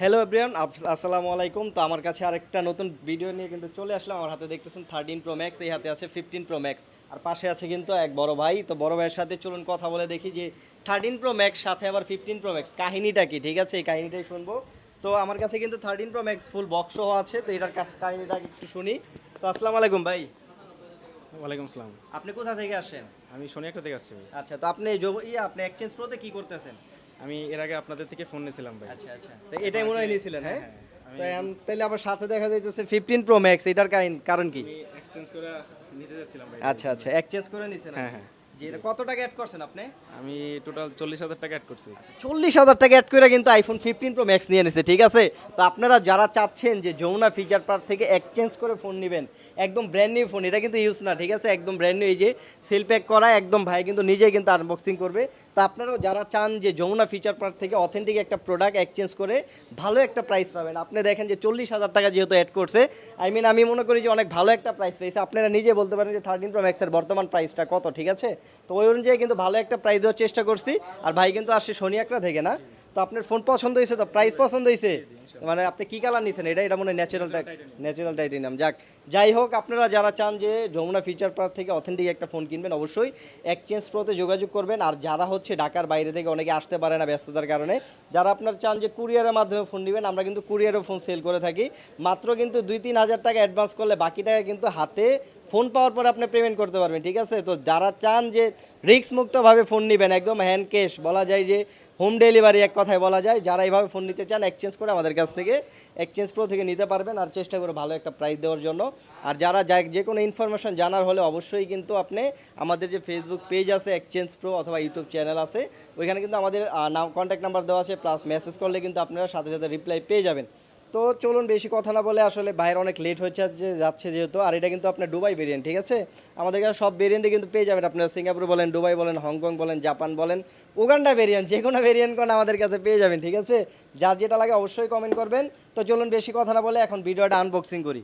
Hello everyone আসসালামু আলাইকুম। তো আমার কাছে আরেকটা নতুন ভিডিও নিয়ে কিন্তু চলে আসলাম। আমার হাতে দেখতেছেন থার্টিন প্রো ম্যাক্স এই হাতে আছে ফিফটিন প্রো ম্যাক্স আর পাশে আছে কিন্তু এক বড় ভাই। তো বড় ভাইয়ের সাথে চলুন কথা বলে দেখি যে থার্টিন প্রো ম্যাক্স সাথে আবার ফিফটিন প্রো ম্যাক্স কাহিনীটা কি? ঠিক আছে এই কাহিনীটাই শুনব। তো আমার কাছে কিন্তু থার্টিন প্রো ম্যাক্স ফুল বক্সও আছে। তো এটার কাহিনীটা একটু শুনি। তো আসসালামু আলাইকুম ভাই। ওয়ালাইকুম আসসালাম। আপনি কোথা থেকে আসেন আমি শনি একটা থেকে আসছি আচ্ছা তো আপনি ইয়ে আপনি এক্সচেঞ্জ প্রোতে কি করতেছেন? আমি এর আগে আপনাদের থেকে ফোন নিয়েছিলাম ভাই। আচ্ছা আচ্ছা। এটাই মনে হয় নিয়েছিলেন হ্যাঁ তাই আমি- তাহলে আবার সাথে দেখা যাইতেছে ফিফটিন প্রো ম্যাক্স এটার কারণ কি? আমি এক্সচেঞ্জ করে নিতে যাচ্ছিলাম ভাই। আচ্ছা আচ্ছা। এক্সচেঞ্জ করে নিছেন হ্যাঁ, হ্যাঁ। জি কত টাকা অ্যাড করছেন আপনি? আমি টোটাল চল্লিশ হাজার টাকা অ্যাড করছি। চল্লিশ হাজার টাকা অ্যাড করে কিন্তু আইফোন ফিফটিন প্রো ম্যাক্স নিয়ে নিছে ঠিক আছে? তো আপনারা যারা চাচ্ছেন যে যমুনা ফিচার পার্ক থেকে এক্সচেঞ্জ করে ফোন নেবেন একদম ব্র্যান্ড নিউ ফোন এটা কিন্তু ইউজ না ঠিক আছে? একদম ব্র্যান্ড নিউ এই যে সেল প্যাক করা একদম ভাই কিন্তু নিজেই কিন্তু আনবক্সিং করবে। তো আপনারাও যারা চান যে যমুনা ফিচার পার্ক থেকে অথেন্টিক একটা প্রোডাক্ট এক্সচেঞ্জ করে ভালো একটা প্রাইস পাবেন আপনি দেখেন যে চল্লিশ হাজার টাকা যেহেতু অ্যাড করছে আই মিন আমি মনে করি যে অনেক ভালো একটা প্রাইস পেয়েছে। আপনারা নিজে বলতে পারেন যে থার্টিন প্রো ম্যাক্সের বর্তমান প্রাইসটা কত ঠিক আছে? তো ওই অনুযায়ী কিন্তু ভালো একটা প্রাইজ দেওয়ার চেষ্টা করছি। আর ভাই কিন্তু আসছে শনি একটা থেকে না? তো আপনার ফোন পছন্দ হয়েছে তো প্রাইস পছন্দ হয়েছে? মানে আপনি কি কালার নিছেন? এটা এটা মনে হয় ন্যাচারাল ন্যাচারাল টাইটেনিয়াম যাক যাই হোক আপনারা যারা চান যে যমুনা ফিচার পার্ক থেকে অথেন্টিক একটা ফোন কিনবেন অবশ্যই এক্সচেঞ্জ প্রোতে যোগাযোগ করবেন। আর যারা হচ্ছে ঢাকার বাইরে থেকে অনেকে আসতে পারে না ব্যস্ততার কারণে যারা আপনার চান যে কুরিয়ারের মাধ্যমে ফোন নেবেন আমরা কিন্তু কুরিয়ারও ফোন সেল করে থাকি। মাত্র কিন্তু দুই তিন হাজার টাকা অ্যাডভান্স করলে বাকি টাকা কিন্তু হাতে ফোন পাওয়ার পরে আপনি পেমেন্ট করতে পারবেন ঠিক আছে? তো যারা চান যে রিস্ক মুক্তভাবে ফোন নেবেন একদম হ্যান্ড ক্যাশ বলা যায় যে হোম ডেলিভারি এক কথায় বলা যায়। যারা এইভাবে ফোন নিতে চান এক্সচেঞ্জ করে আমাদের কাছ থেকে এক্সচেঞ্জ প্রো থেকে নিতে পারবেন আর চেষ্টা করে ভালো একটা প্রাইস দেওয়ার জন্য। আর যারা যা, যে কোনো ইনফরমেশন জানার হলে অবশ্যই কিন্তু আপনি আমাদের যে ফেসবুক পেজ আছে এক্সচেঞ্জ প্রো অথবা ইউটিউব চ্যানেল আছে, ওইখানে কিন্তু আমাদের নাম কন্ট্যাক্ট নাম্বার দেওয়া আছে প্লাস মেসেজ করলে কিন্তু আপনারা সাথে সাথে রিপ্লাই পেয়ে যাবেন। তো চলুন বেশি কথা না বলে আসলে বাইরে অনেক লেট হচ্ছে যে যাচ্ছে যেহেতু। আর এটা কিন্তু আপনার ডুবাই ভেরিয়েন্ট ঠিক আছে? আমাদের কাছে সব ভেরিয়েন্টে কিন্তু পেয়ে যাবেন। আপনারা সিঙ্গাপুর বলেন, দুবাই বলেন, হংকং বলেন, জাপান বলেন, উগান্ডা ভেরিয়েন্ট যে কোনো ভেরিয়েন্ট কোন আমাদের কাছে পেয়ে যাবেন, ঠিক আছে? যার যেটা লাগে অবশ্যই কমেন্ট করবেন। তো চলুন বেশি কথা না বলে এখন ভিডিওটা আনবক্সিং করি।